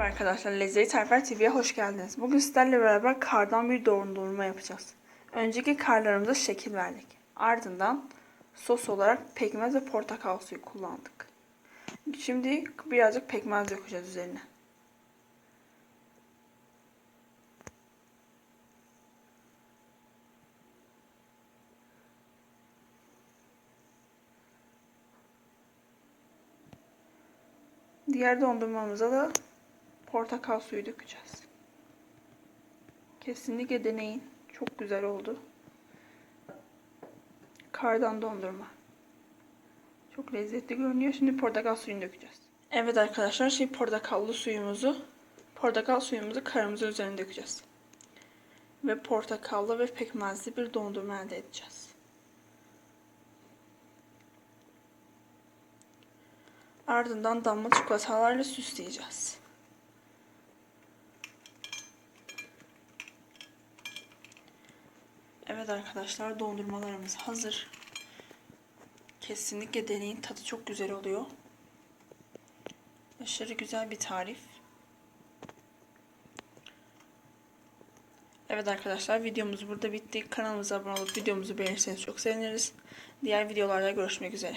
arkadaşlar, Lezzeti Tarifler TV'ye hoş geldiniz. Bugün sizlerle beraber kardan bir dondurma yapacağız. Önceki karlarımıza şekil verdik. Ardından sos olarak pekmez ve portakal suyu kullandık. Şimdi birazcık pekmez dökeceğiz üzerine. Diğer dondurmamıza da portakal suyu dökeceğiz. Kesinlikle deneyin. Çok güzel oldu. Kardan dondurma. Çok lezzetli görünüyor. Şimdi portakal suyunu dökeceğiz. Evet arkadaşlar şimdi portakallı suyumuzu portakal suyumuzu karımızın üzerine dökeceğiz. Ve portakallı ve pekmezli bir dondurma elde edeceğiz. Ardından damla çikolatalarla süsleyeceğiz. Evet arkadaşlar dondurmalarımız hazır. Kesinlikle deneyin. Tadı çok güzel oluyor. Aşırı güzel bir tarif. Evet arkadaşlar videomuz burada bitti. Kanalımıza abone olup videomuzu beğenirseniz çok seviniriz. Diğer videolarda görüşmek üzere.